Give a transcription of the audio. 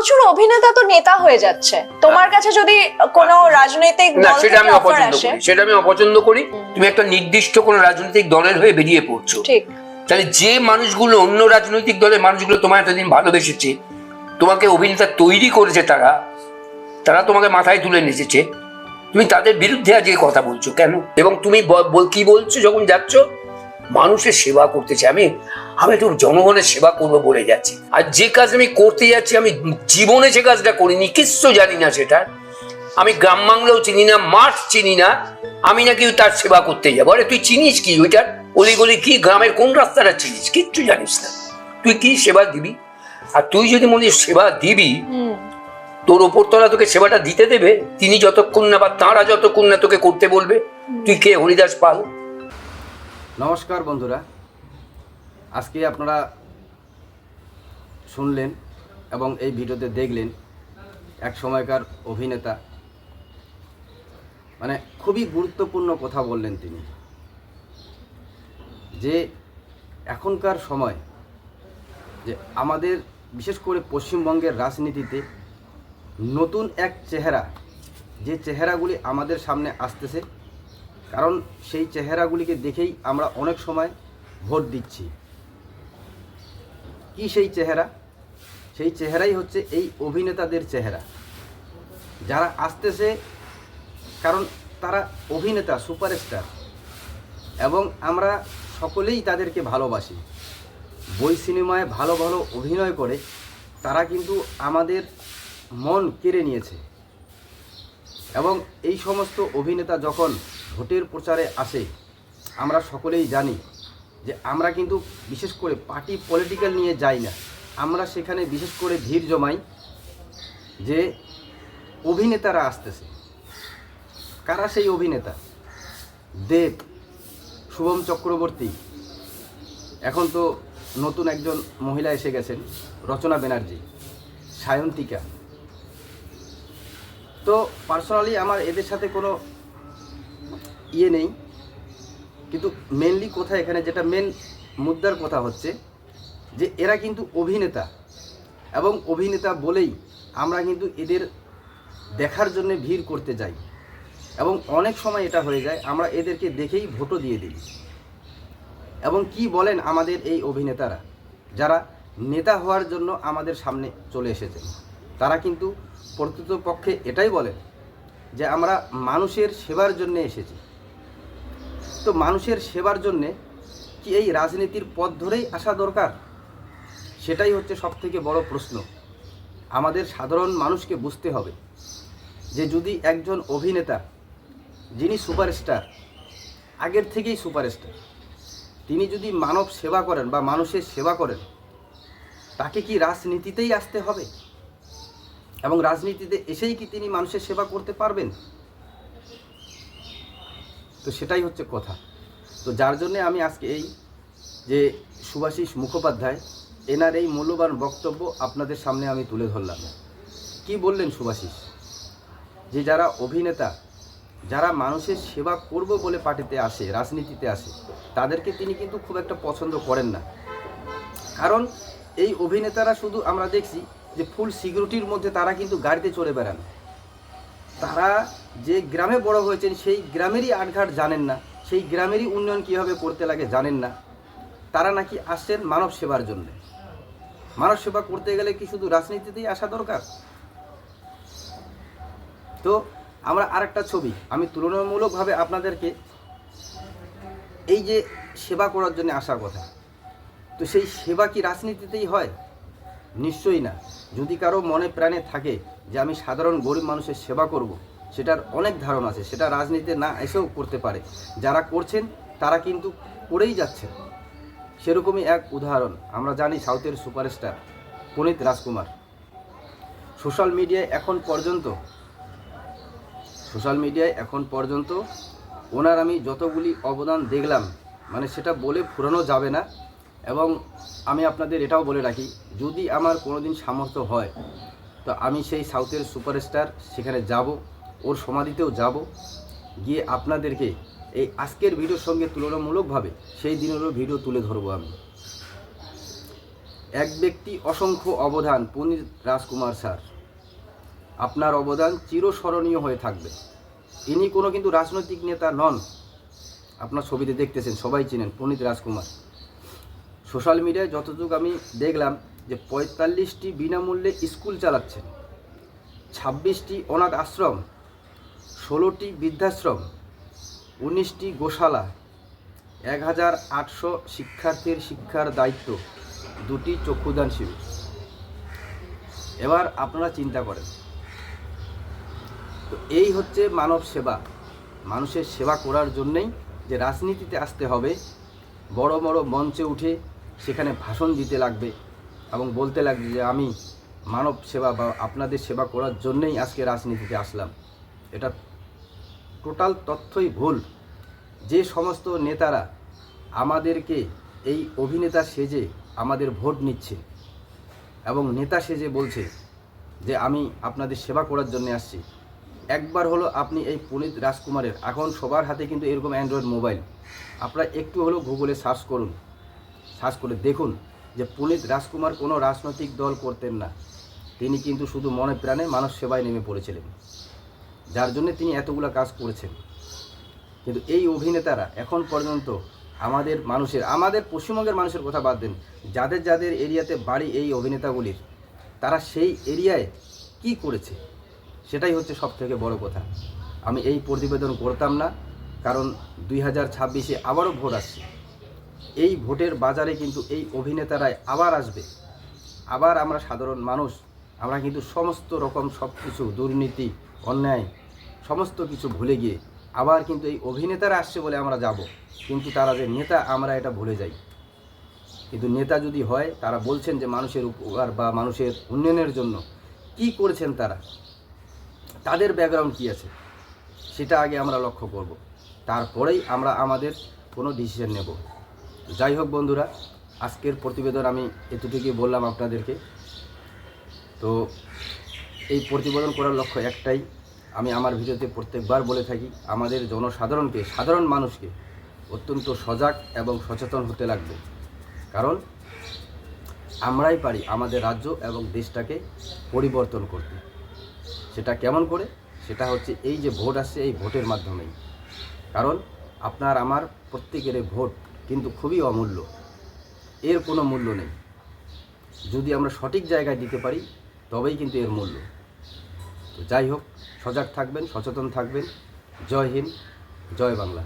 প্রচুর অভিনেতা তো নেতা হয়ে যাচ্ছে। তোমার কাছে যদি কোনো রাজনৈতিক না দল সেটা থেকে আমি অফার অপছন্দ আসে? করি সেটা আমি অপছন্দ করি। তুমি একটা নির্দিষ্ট কোনো রাজনৈতিক দলের হয়ে বেরিয়ে পড়ছো। ঠিক। তাহলে যে মানুষগুলো অন্য রাজনৈতিক দলের মানুষগুলো তোমায় এতদিন ভালোবেসেছে তোমাকে অভিনেতা তৈরি করেছে তারা তারা তোমাকে মাথায় তুলে নেচেছে তুমি তাদের বিরুদ্ধে আজকে কথা বলছো কেন? এবং তুমি ব- বল- কি বলছো যখন যাচ্ছ? মানুষের সেবা করতে চাই। আমি আমি একটু জনগণের সেবা করব বলে যাচ্ছি। আর যে কাজ আমি করতে যাচ্ছি আমি জীবনে যে কাজটা করিনি কিচ্ছু জানি না সেটা। আমি গ্রাম বাংলাও চিনি না মাঠ চিনি না আমি নাকি তার সেবা করতে যাব। আরে তুই চিনিস কি ওইটার? অলিগলি কি গ্রামের কোন রাস্তাটা চিনিস? কিচ্ছু জানিস না। তুই কি সেবা দিবি? আর তুই যদি মনে সেবা দিবি তোর ওপর ওপরতলা তোকে সেবাটা দিতে দেবে তিনি যতক্ষণ না বা তাঁরা যতক্ষণ না তোকে করতে বলবে তুই কে? হরিদাস পাল। নমস্কার বন্ধুরা। আজকে আপনারা শুনলেন এবং এই ভিডিওতে দেখলেন এক সময়কার অভিনেতা। মানে খুবই গুরুত্বপূর্ণ কথা বললেন তিনি। যে এখনকার সময় যে আমাদের বিশেষ করে পশ্চিমবঙ্গের রাজনীতিতে নতুন এক চেহারা, যে চেহারাগুলি আমাদের সামনে আসতেছে কারণ সেই চেহারাগুলিকে দেখেই আমরা অনেক সময় ভোট দিচ্ছি। কি সেই চেহারা? সেই চেহারাই হচ্ছে এই অভিনেতাদের চেহারা। যারা আসতেছে, কারণ তারা অভিনেতা, সুপারস্টার এবং আমরা সকলেই তাদেরকে ভালোবাসি। বই সিনেমায় ভালো ভালো অভিনয় করে তারা কিন্তু আমাদের মন কেড়ে নিয়েছে। এবং এই সমস্ত অভিনেতা যখন ভোটের প্রচারে আসে। আমরা সকলেই জানি যে আমরা কিন্তু বিশেষ করে পার্টি পলিটিক্যাল নিয়ে যাই না। আমরা সেখানে বিশেষ করে ভিড় জমাই যে অভিনেতারা আসতেছে। কারা সেই অভিনেতা? দেব, শুভম চক্রবর্তী। এখন তো নতুন একজন মহিলা এসে গেছেন, রচনা ব্যানার্জি, সায়ন্তিকা। তো পার্সোনালি আমার এদের সাথে কোনো ইয়ে নেই। কিন্তু মেনলি কথা এখানে, যেটা মেন মুদ্রার কথা হচ্ছে, যে এরা কিন্তু অভিনেতা। এবং অভিনেতা বলেই আমরা কিন্তু এদের দেখার জন্য ভিড় করতে যাই। এবং অনেক সময় এটা হয়ে যায়, আমরা এদেরকে দেখেই ভোটও দিয়ে দিই। এবং কি বলেন আমাদের এই অভিনেতারা? যারা নেতা হওয়ার জন্য আমাদের সামনে চলে এসেছেন। তারা কিন্তু প্রকৃতপক্ষে এটাই বলেন যে আমরা মানুষের সেবার জন্য এসেছি। তো মানুষের সেবার জন্যে কি এই রাজনীতির পথ ধরেই আসা দরকার? সেটাই হচ্ছে সবথেকে বড় প্রশ্ন। আমাদের সাধারণ মানুষকে বুঝতে হবে যে যদি একজন অভিনেতা, যিনি সুপারস্টার, আগের থেকেই সুপারস্টার, তিনি যদি মানব সেবা করেন বা মানুষের সেবা করেন, তাকে কি রাজনীতিতেই আসতে হবে? এবং রাজনীতিতে এসেই কি তিনি মানুষের সেবা করতে পারবেন? তো সেটাই হচ্ছে কথা। তো যার জন্যে আমি আজকে এই যে সুভাষিস মুখোপাধ্যায়, এনার এই মূল্যবান বক্তব্য আপনাদের সামনে আমি তুলে ধরলাম। কি বললেন সুভাষিস? যে যারা অভিনেতা, যারা মানুষের সেবা করব বলে পার্টিতে আসে, রাজনীতিতে আসে, তাদেরকে তিনি কিন্তু খুব একটা পছন্দ করেন না। কারণ এই অভিনেতারা শুধু আমরা দেখছি যে ফুল সিকিউরিটির মধ্যে তারা কিন্তু গাড়িতে চড়ে বেড়ান। তারা যে গ্রামে বড় হয়েছেন, সেই গ্রামেরই আটঘাট জানেন না, সেই গ্রামেরই উন্নয়ন কীভাবে করতে লাগে জানেন না। তারা নাকি আসছেন মানব সেবার জন্য। মানব সেবা করতে গেলে কি শুধু রাজনীতিতেই আসা দরকার? তো আমরা আরেকটা ছবি, আমি তুলনামূলকভাবে আপনাদেরকে এই যে সেবা করার জন্য আসার কথা। তো সেই সেবা কি রাজনীতিতেই হয়? নিশ্চয়ই না। যদি কারও মনে প্রাণে থাকে যে আমি সাধারণ গরিব মানুষের সেবা করব সেটার অনেক ধারণা আছে, সেটা রাজনীতিতে না এসেও করতে পারে। যারা করছেন, তারা কিন্তু করেই যাচ্ছেন। সেরকমই এক উদাহরণ, আমরা জানি সাউথের সুপারস্টার পুনিত রাজকুমার। সোশ্যাল মিডিয়ায় এখন পর্যন্ত, সোশ্যাল মিডিয়ায় এখন পর্যন্ত ওনার আমি যতগুলি অবদান দেখলাম মানে সেটা বলে ফুরানো যাবে না। এবং আমি আপনাদের এটাও বলে রাখি, যদি আমার কোনোদিন সামর্থ্য হয়, তো আমি সেই সাউথের সুপারস্টার সেখানে যাব। ওর সমাধিতেও যাব। গিয়ে আপনাদেরকে এই আজকের ভিডিওর সঙ্গে তুলনামূলকভাবে সেই দিনেরও ভিডিও তুলে ধরবো আমি। এক ব্যক্তি অসংখ্য অবদান পুনীত রাজকুমার স্যার। আপনার অবদান চিরস্মরণীয় হয়ে থাকবে। ইনি কোনো কিন্তু রাজনৈতিক নেতা নন। আপনার ছবিতে দেখতেছেন, সবাই চিনেন পুনীত রাজকুমার। সোশ্যাল মিডিয়ায় যতটুকু আমি দেখলাম যে পঁয়তাল্লিশটি বিনামূল্যে স্কুল চালাচ্ছেন। ছাব্বিশটি অনাথ আশ্রম ষোলোটি বৃদ্ধাশ্রম, উনিশটি গোশালা, এক হাজার আটশো শিক্ষার্থীর শিক্ষার দায়িত্ব, দুটি চক্ষুদান শিবির। এবার আপনারা চিন্তা করেন, তো এই হচ্ছে মানব সেবা, মানুষের সেবা করার জন্যেই যে রাজনীতিতে আসতে হবে, বড় বড় মঞ্চে উঠে সেখানে ভাষণ দিতে লাগবে এবং বলতে লাগবে যে আমি মানব সেবা বা আপনাদের সেবা করার জন্যেই আজকে রাজনীতিতে আসলাম। এটা টোটাল তথ্যই ভুল। যে সমস্ত নেতারা আমাদেরকে এই অভিনেতা সেজে আমাদের ভোট নিচ্ছে এবং নেতা সেজে বলছে যে, আমি আপনাদের সেবা করার জন্য আসছি। একবার হলো আপনি এই পুনিত রাজকুমারের, এখন সবার হাতে কিন্তু এরকম অ্যান্ড্রয়েড মোবাইল। আপনারা একটু হলেও গুগলে সার্চ করুন। সার্চ করে দেখুন যে, পুনিত রাজকুমার কোনো রাজনৈতিক দল করতেন না। তিনি কিন্তু শুধু মনে প্রাণে মানব সেবায় নেমে পড়েছিলেন। যার জন্য তিনি এতগুলো কাজ করেছেন। কিন্তু এই অভিনেতারা এখন পর্যন্ত আমাদের মানুষের, আমাদের পশ্চিমবঙ্গের মানুষের কথা বাদ দেন, যাদের যাদের এরিয়াতে বাড়ি এই অভিনেতাগুলির, তারা সেই এরিয়ায় কি করেছে? সেটাই হচ্ছে সব থেকে বড় কথা। আমি এই প্রতিবেদন করতাম না, কারণ দুই হাজার ছাব্বিশে আবারও ভোট আসছে। এই ভোটের বাজারে কিন্তু এই অভিনেতারাই আবার আসবে। আবার আমরা সাধারণ মানুষ, আমরা কিন্তু সমস্ত রকম সব কিছু দুর্নীতি, অন্যায় সমস্ত কিছু ভুলে গিয়ে আবার কিন্তু এই অভিনেতারা আসছে বলে আমরা যাব। কিন্তু তারা যে নেতা, আমরা এটা ভুলে যাই। কিন্তু নেতা যদি হয়, তারা বলছেন যে মানুষের উপকার বা মানুষের উন্নয়নের জন্য কি করেছেন তারা? তাদের ব্যাকগ্রাউন্ড কী আছে? সেটা আগে আমরা লক্ষ্য করব। তারপরেই আমরা আমাদের কোনো ডিসিশন নেব। যাই হোক বন্ধুরা, আজকের প্রতিবেদন আমি এতটুকুই বললাম আপনাদেরকে। তো এই প্রতিবেদন করার লক্ষ্য একটাই আমি আমার ভিডিওতে প্রত্যেকবার বলে থাকি, আমাদের জনসাধারণকে, সাধারণ মানুষকে অত্যন্ত সজাগ এবং সচেতন হতে লাগবে। কারণ আমরাই পারি আমাদের রাজ্য এবং দেশটাকে পরিবর্তন করতে। সেটা কেমন করে? সেটা হচ্ছে এই যে ভোট আসছে, এই ভোটের মাধ্যমেই। কারণ আপনার, আমার প্রত্যেকের ভোট কিন্তু খুবই অমূল্য। এর কোনো মূল্য নেই। যদি আমরা সঠিক জায়গায় দিতে পারি, তবেই কিন্তু এর মূল্য। তো যাই হোক সজাগ থাকবেন সচেতন থাকবেন। জয় হিন্দ জয় বাংলা।